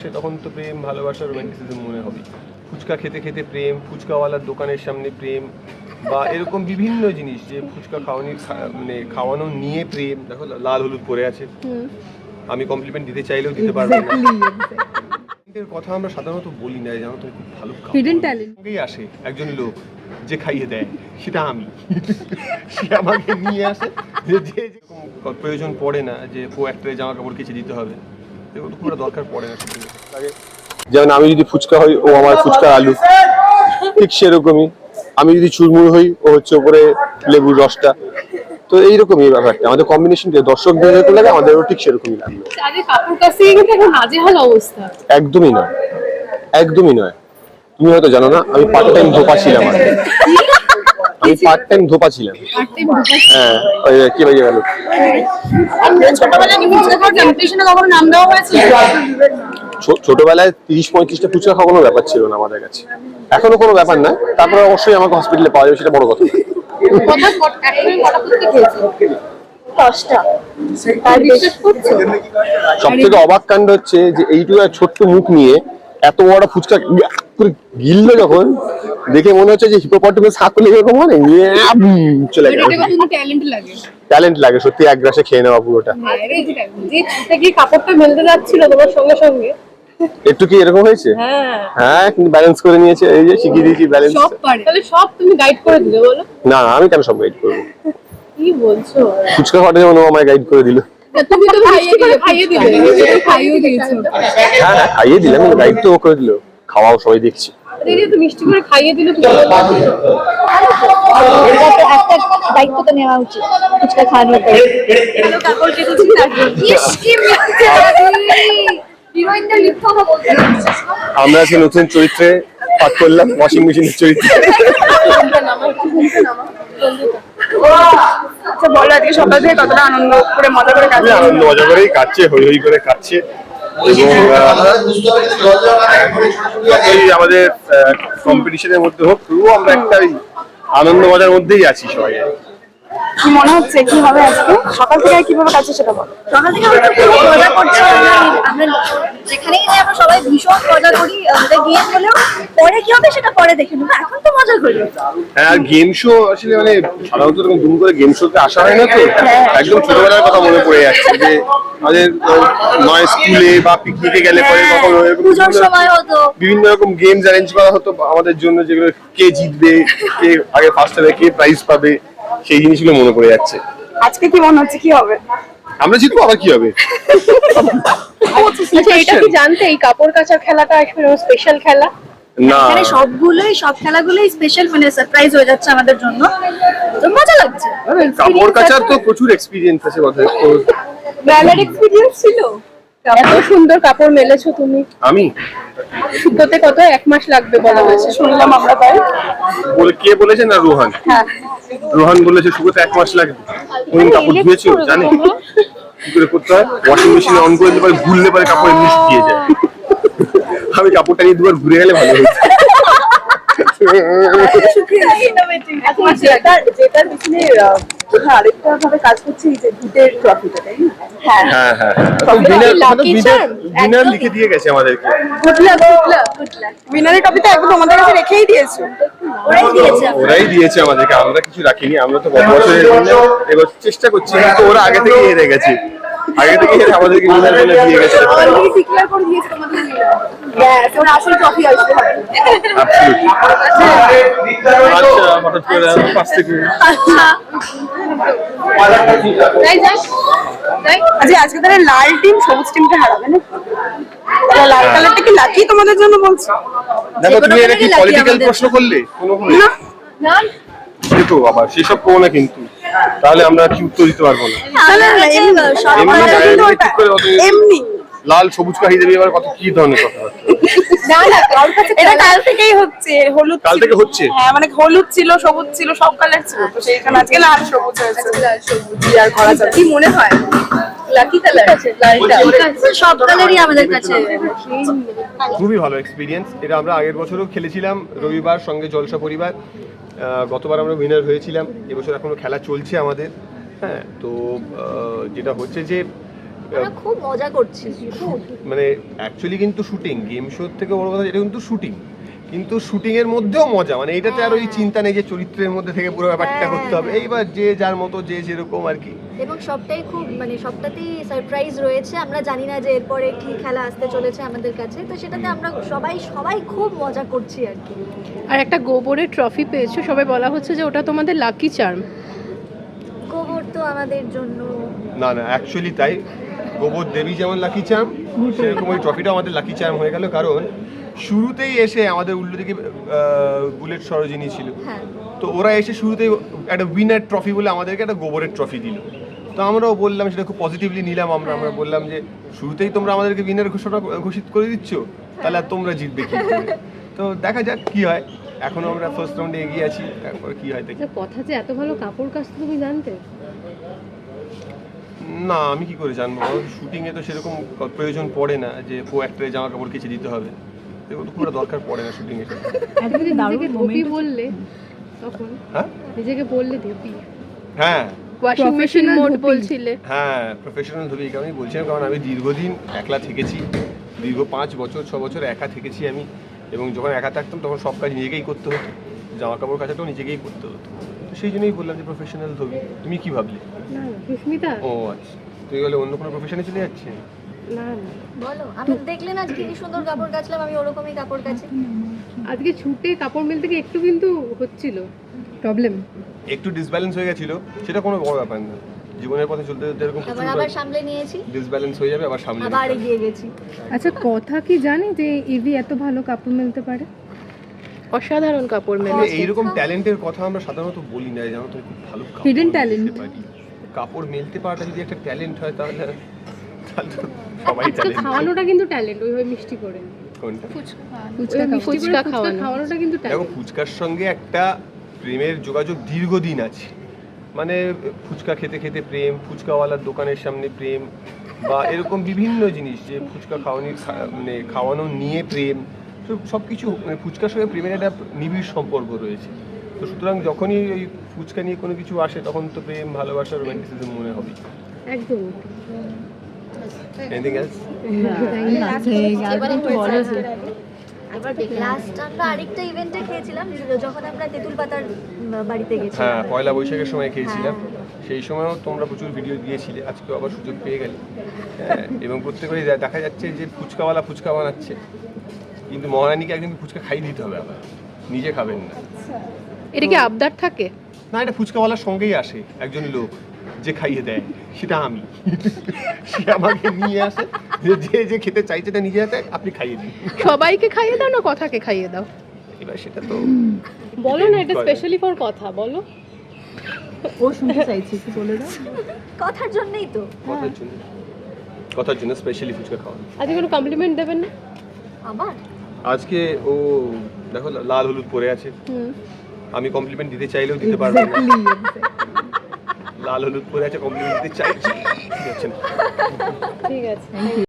সে তখন তো প্রেম ভালোবাসা রোম্যান্টিসিজম মনে হবে। ফুচকা খেতে খেতে প্রেম ফুচকাওয়ালার দোকানের সামনে প্রেম বা এরকম বিভিন্ন জিনিস যে ফুচকা খাওয়ানি মানে খাওয়ানো নিয়ে প্রেম। দেখো লাল হলুদ পরে আছে। আমি কমপ্লিমেন্ট দিতে চাইলেও দিতে পারব না। কথা আমরা সাধারণত বলি না জানো তুমি খুব ভালো সঙ্গেই আসে একজন লোক যে খাইয়ে দেয় সেটা আমি। সে আমাকে নিয়ে আসে যে প্রয়োজন পড়ে না যে পো একটা জামা কাপড় কেচে দিতে হবে। এগুলো খুব দরকার পড়ে না লাগে। যেমন আমি যদি ফুচকা হই ও আমার ফুচকা আলু। ঠিক সেরকমই। আমি যদি চুরমুর হই ও হচ্ছে ওপরে লেবুর রসটা। তো এইরকমই ব্যাপারটা। আমাদের কম্বিনেশন দর্শকদের যেরকম লাগে আমাদেরও ঠিক সেরকমই অবস্থা। একদমই নয়। একদমই নয়। তুমি হয়তো জানো না আমি পার্ট টাইম ধোপা ছিলাম আমি পার্ট টাইম ধোপা ছিলাম। হ্যাঁ ওই কি বেজে গেল। ছোটবেলায় কি ফুচকা কখনো নাম দেওয়া হয়েছিল? ছো- ছোটবেলায় তিরিশ পঁয়ত্রিশটা ফুচকা খাওয়া কোনো ব্যাপার ছিল না আমাদের কাছে। এখনও কোনো ব্যাপার না। তারপরে অবশ্যই আমাকে হসপিটালে পাওয়া যাবে সেটা বড় কথা। সব থেকে অবাক কাণ্ড হচ্ছে যে এইটুকু ছোট্ট মুখ নিয়ে এত বড় ফুচকা করে গিললো যখন দেখে মনে হচ্ছে যে হিপোপটেমাস হাত লেগে এরকম না ইয়াম, চলে গেল। ট্যালেন্ট লাগে? সত্যি এক গ্রাসে খেয়ে নেওয়া পুরোটা। হ্যাঁ যে কাপড়টা মেলতে যাচ্ছিল তোমার সঙ্গে সঙ্গে একটু কি এরকম হয়েছে? হ্যাঁ। হ্যাঁ কিন্তু ব্যালেন্স করে নিয়েছে এই যে শিখিয়ে দিয়েছি ব্যালেন্স সব পারে। তাহলে সব তুমি গাইড করে দিলে বলো। না আমি কেন সব গাইড করব? কি বলছো? ফুচকা খাওয়াটা যেমন ও আমায় গাইড করে দিল। তুমি তো খাইয়ে দিলে খাইয়ে দিলে। খাইয়ে দিয়েছ। হ্যাঁ হ্যাঁ খাইয়ে দিলাম গাইড তো ও করে দিল। খাওয়াও সবাই দেখছি। দিদি তো মিষ্টি করে খাইয়ে দিলে একটা দায়িত্ব তো নেওয়া উচিত ফুচকা খাওয়ানোর পরে কেটেছি আমরা আজকে নতুন চরিত্রে পাঠ করলাম ওয়াশিং মেশিনের চরিত্রে। আচ্ছা বলো আজকে সকাল থেকে কতটা আনন্দ করে মজা করে কাজ খুবই আনন্দ মজা করেই কাটছে হই হই করে কাটছে। এবং আমাদের কম্পিটিশনের মধ্যে হোক তবুও আমরা একটা আনন্দ মজার মধ্যেই আছি সবাই। কি মনে হচ্ছে? কি হবে আজকে? সকাল থেকে কীভাবে কাছে সেটা বলো। সকাল থেকে আমরা খুব মজা করছি। আমরা আমরা যেখানেই যাই আমরা সবাই ভীষণ মজা করি। গেম হলেও পরে কি হবে সেটা পরে দেখে নেব। এখন তো মজা করি। হ্যাঁ গেম শো আসলে মানে সাধারণত এরকম দুম করে গেম শোতে আসা হয় না তো? একদম ছোটবেলার কথা মনে পড়ে যাচ্ছে যে আমাদের নয় স্কুলে বা পিকনিকে গেলে পরে কখনো সময় হতো। বিভিন্ন রকম গেমস অ্যারেঞ্জ করা হতো। আমাদের জন্য যেগুলো কে জিতবে কে আগে ফার্স্ট হবে কে প্রাইজ পাবে সেই জিনিসগুলো মনে পড়ে যাচ্ছে। আজকে কি মনে হচ্ছে? কি হবে? আমরা জিতবো আবার কি হবে? আচ্ছা এটা কি জানতে? এই কাপড় কাচার খেলাটা স্পেশাল খেলা? না। এখানে সবগুলোই সব খেলাগুলোই স্পেশাল মানে সারপ্রাইজ হয়ে যাচ্ছে আমাদের জন্য। তো মজা লাগছে। কাপড় কাচার তো প্রচুর এক্সপিরিয়েন্স আছে কথা মেলার এক্সপিরিয়েন্স ছিল? এত সুন্দর কাপড় মেলেছো তুমি। আমি? শুকোতে কত এক মাস লাগবে বলা হয়েছে শুনলাম আমরা তাই। বলে কে বলেছে না রোহান? হ্যাঁ। রোহান বলেছে শুকোতে এক মাস লাগবে। কোন কাপড় ধুয়েছো জানে। কি করে করতে হয়? ওয়াশিং মেশিন অন করে দিলে পরে ঘুরলে পরে কাপড় এমনি শুকিয়ে যায়। আমি কাপড়টা নিয়ে দুবার ঘুরে গেলে ভালো হতো এখন যেটার যেটার পিছনে বোধহয় আরেকটা ভাবে কাজ করছে এই যে দুধের ট্রফিটা তাই না? হ্যাঁ। হ্যাঁ হ্যাঁ উইনার লিখে দিয়ে গেছে আমাদেরকে। উইনারের ট্রফিটা একদম তোমাদের কাছে রেখেই দিয়েছ। ওরাই দিয়েছে। ওরাই দিয়েছে আমাদেরকে আমরা কিছু রাখিনি আমরা তো গত বছরের জন্য এবার চেষ্টা করছি কিন্তু ওরা আগে থেকে হেরে গেছে। আগে থেকে আমাদেরকে উইনার বলে দিয়ে গেছে। অলরেডি ডিক্লেয়ার করে দিয়েছে তোমাদের ব্যাস ওরা আসল ট্রফি আসবে। আচ্ছা হঠাৎ করে থেকে আচ্ছা আজকে তাহলে লাল টিম সবুজ টিমকে হারাবে না লাল কালারটা কি লাকি তোমাদের জন্য বলছো? দেখো তুমি এটা কি পলিটিক্যাল প্রশ্ন করলে? কোনো কোনো না। না দেখো আবার সেসব করো না কিন্তু। তাহলে আমরা কি উত্তর দিতে পারব না? এমনি। লাল সবুজ কাহি দেবে এবার কত কি ধরনের কথাবার্তা? না না কারোর কাছে এটা কাল থেকেই হচ্ছে হলুদ কাল থেকে হচ্ছে? হ্যাঁ মানে হলুদ ছিল সবুজ ছিল সব কালার ছিল তো সেই জন্য আজকে লাল সবুজ হয়েছে। কি আর করা যাবে? কি মনে হয়? লাকি কালার লালটা। সব কালারই আমাদের কাছে। খুবই ভালো এক্সপিরিয়েন্স এটা আমরা আগের বছরও খেলেছিলাম রবিবার সঙ্গে জলসা পরিবার। গতবার আমরা উইনার হয়েছিলাম। এবছর এখনও খেলা চলছে আমাদের। হ্যাঁ তো যেটা হচ্ছে যে আমরা খুব মজা করছি। মানে অ্যাকচুয়ালি কিন্তু শুটিং গেম শো থেকে বড় কথা এটা কিন্তু শুটিং কিন্তু শুটিং এর মধ্যেও মজা মানে এটাতে আর ওই হ্যাঁ। চিন্তা নেই যে চরিত্রের মধ্যে থেকে পুরো ব্যাপারটা হ্যাঁ, করতে হবে। হ্যাঁ। এইবার যে যার মতো যে যেরকম আর কি। এবং সবটাই খুব মানে সবটাতেই সারপ্রাইজ রয়েছে। আমরা জানি না যে এরপরে কি খেলা আসতে চলেছে আমাদের কাছে। তো সেটাতে আমরা সবাই সবাই খুব মজা করছি আর কি। আর একটা গোবরের ট্রফি পেয়েছ সবাই বলা হচ্ছে যে ওটা তোমাদের লাকি চার্ম গোবর তো আমাদের জন্য না না অ্যাকচুয়ালি তাই। গোবর দেবী যেমন লাকি চার্ম সেরকম ওই ট্রফিটাও আমাদের লাকি চার্ম হয়ে গেল কারণ শুরুতেই এসে আমাদের উল্টো দিকে বুলেট সরোজিনী ছিল হ্যাঁ। তো ওরা এসে শুরুতেই একটা উইনার ট্রফি বলে আমাদেরকে একটা গোবরের ট্রফি দিল। তো আমরাও বললাম সেটা খুব পজিটিভলি নিলাম আমরা আমরা বললাম যে শুরুতেই তোমরা আমাদেরকে উইনার ঘোষণা ঘোষিত করে দিচ্ছ তাহলে আর তোমরা জিতবে কি তো দেখা যাক কি হয় এখনও আমরা ফার্স্ট রাউন্ডে এগিয়ে আছি তারপর কি হয় দেখি। কথা যে এত ভালো কাপড় কাচতে তুমি জানতে। না আমি কি করে জানব? শুটিং এ তো সেরকম প্রয়োজন পড়ে না যে পো অ্যাক্টরের জামা কাপড় কেচে দিতে হবে। এগুলো তো পুরো দরকার পড়ে না শুটিং এ তুমি যে নিজেকে ধোপি বললে তখন? হ্যাঁ? নিজেকে বললে ধোপি হ্যাঁ। ওয়াশিং মেশিন মোড বলছিলে। হ্যাঁ প্রফেশনাল ধরে কারণেই বলছিলাম কারণ আমি দীর্ঘদিন একলা থেকেছি। দীর্ঘ পাঁচ বছর ছ বছর একা থেকেছি আমি। এবং যখন একা থাকতাম তখন সব কাজ নিজেকেই করতে হতো। জামা কাপড় কাচাটাও নিজেকেই করতে হতো। তো সেই জন্যই বললাম যে প্রফেশনাল ধবি। তুমি কি ভাবলে? না না সুস্মিতা। ও আচ্ছা। তুই বলে অন্য কোনো প্রফেশনে চলে যাচ্ছে না না। বলো আমি দেখলে না কি সুন্দর কাপড় কাচলাম আমি ওরকমই কাপড় কাচি। আজকে ছুটে কাপড় মেলতে গিয়ে একটু কিন্তু হচ্ছিল। প্রবলেম একটু ডিসব্যালেন্স হয়ে গেছিল সেটা কোনো বড় ব্যাপার না। জীবনের পথে চলতে চলতে এরকম আবার আবার সামলে নিয়েছি। ডিসব্যালেন্স হয়ে যাবে আবার সামনে আবার এগিয়ে গেছি। আচ্ছা কথা কি জানি যে ইভি এত ভালো কাপড় মেলতে পারে? অসাধারণ কাপড় মেলে মানে এইরকম ট্যালেন্টের কথা আমরা সাধারণত বলি না জানো তো খুব ভালো কাপড় Hidden মেলতে কাপড় মেলতে পারাটা যদি একটা ট্যালেন্ট হয় তাহলে সবাই ট্যালেন্ট। খাওয়ানোটা কিন্তু ট্যালেন্ট ওইভাবে মিষ্টি করে কোনটা? ফুচকা ফুচকা খাওয়ানোটা কিন্তু দেখো ফুচকার সঙ্গে একটা প্রেমের যোগাযোগ দীর্ঘদিন আছে। মানে ফুচকা খেতে খেতে প্রেম ফুচকাওয়ালার দোকানের সামনে প্রেম বা এরকম বিভিন্ন জিনিস যে ফুচকা খাওয়ানি মানে খাওয়ানো নিয়ে প্রেম সব কিছু মানে ফুচকার সঙ্গে প্রেমের একটা নিবিড় সম্পর্ক রয়েছে। তো সুতরাং যখনই ওই ফুচকা নিয়ে কোনো কিছু আসে তখন তো প্রেম ভালোবাসা রোমান্টিসিজম মনে হবে একদম। এনিথিং এলস এবার একটু এবার লাস্ট আমরা আরেকটা ইভেন্টে খেয়েছিলাম যখন আমরা তেঁতুল পাতার বাড়িতে গেছিলাম। হ্যাঁ পয়লা বৈশাখের সময় খেয়েছিলাম। সেই সময়ও তোমরা প্রচুর ভিডিও দিয়েছিলে আজকেও আবার সুযোগ পেয়ে গেলে। হ্যাঁ, এবং প্রত্যেকেরই দে- দেখা যাচ্ছে যে ফুচকাওয়ালা ফুচকা বানাচ্ছে। কিন্তু মহারানীকে একদিন ফুচকা খাইয়ে দিতে হবে আবার। নিজে খাবেন না। এটা কি আবদার থাকে? না এটা ফুচকাওয়ালার সঙ্গেই আসে একজন লোক যে খাইয়ে দেয় সেটা আমি। সে আমাকে নিয়ে আসে যে যে যে খেতে চাইছে এটা নিজে হাতে আপনি খাইয়ে দিন। সবাইকে খাইয়ে দাও না কথাকে খাইয়ে দাও? এবার সেটা তো বলো না এটা স্পেশালি ফর কথা বলো। ও শুনতে চাইছে একটু বলে দাও। কথার জন্যই তো। কথার জন্য। কথার জন্য স্পেশালি ফুচকা খাওয়া। আজকে কোনো কমপ্লিমেন্ট দেবেন না? আবার আজকে ও দেখো লাল হলুদ পরে আছে। আমি কমপ্লিমেন্ট দিতে চাইলেও দিতে পারব না। লাল হলুদ পরে আছে কমপ্লিমেন্ট দিতে চাইছি। ঠিক আছে।